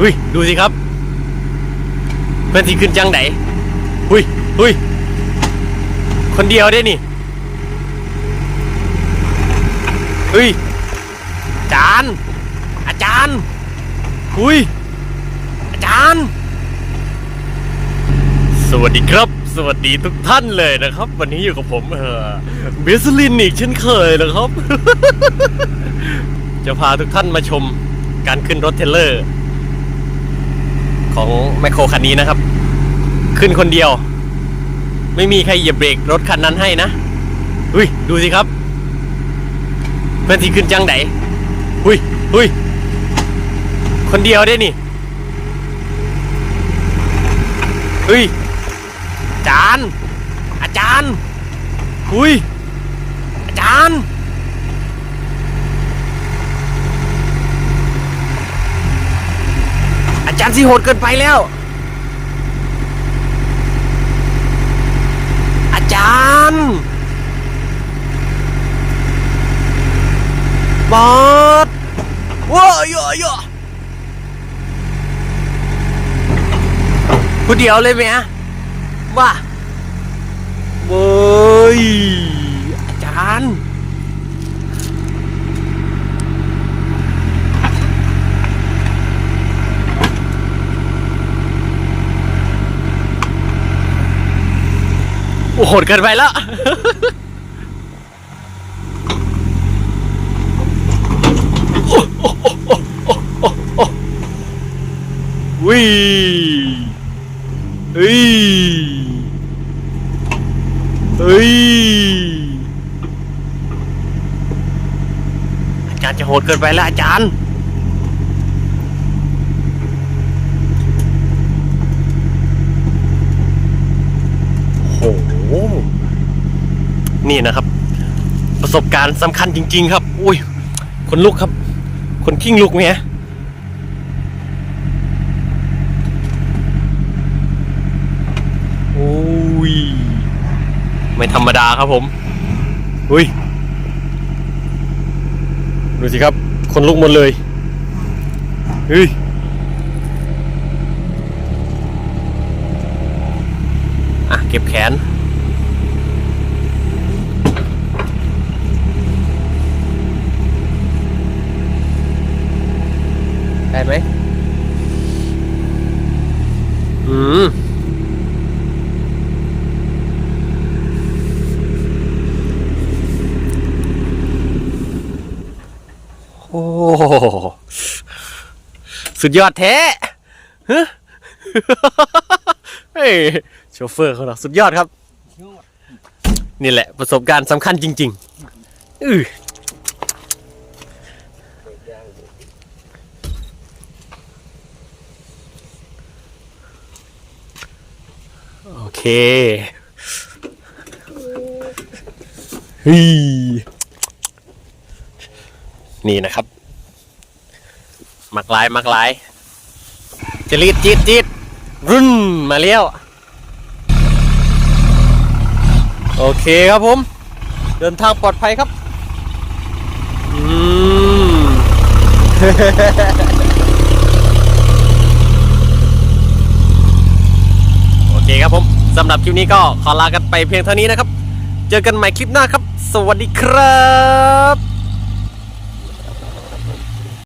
อุ้ยดูสิครับเพื่อนที่ขึ้นจังไหนอุ้ยอุ้ยคนเดียวได้นี่อุ้ยอาจารย์อาจารย์อุ้ยอาจารย์ สวัสดีครับ สวัสดีทุกท่านเลยนะครับ วันนี้อยู่กับผมเออเบสลินอีกเช่นเคยนะครับ จะพาทุกท่านมาชมการขึ้นรถเทรลเลอร์ ของแมคโครคันนี้นะครับ ขึ้นคนเดียว ไม่มีใครเหยียบเบรกรถคันนั้นให้นะอุ้ยดูสิครับ เพื่อนที่ขึ้นจังไหนอุ้ยอุ้ยคนเดียวได้นี่เฮ้ยอาจารย์อาจารย์อุ้ยอาจารย์ อา จารย์สิโหดเกินไปแล้ว อาจารย์บอสว้าเยอะเยอะผู้เดียวเลยไหมฮะว่าเว้ย อาจารย์ โอ้โหดเกินไปแล้ววิเฮ้ยเฮ้ยอาจารย์จะโหดเกินไปแล้วอาจารย์ โอ้โห นี่นะครับ ประสบการณ์สำคัญจริง ๆ ครับ อุ้ยคนลุกครับ คนขิ้งลุกไหมฮะโอ้ยไม่ธรรมดาครับผมอุ้ยดูสิครับ คนลุกหมดเลยเฮ้ยอะเก็บแขน ได้ไหมอืมโอ้โหสุดยอดแท้ฮะเฮ้ยโชเฟอร์เขาเหรอสุดยอดครับ นี่แหละประสบการณ์สำคัญจริงๆอือโอเคเฮ้ยนี่นะครับ มักลายมักลายจะรีดจีดจีดรุ่นมาแล้วโอเคครับผม เดินทางปลอดภัยครับ อืมโอเคครับผม สำหรับคลิปนี้ก็ขอลากันไปเพียงเท่านี้นะครับ เจอกันใหม่คลิปหน้าครับ สวัสดีครับ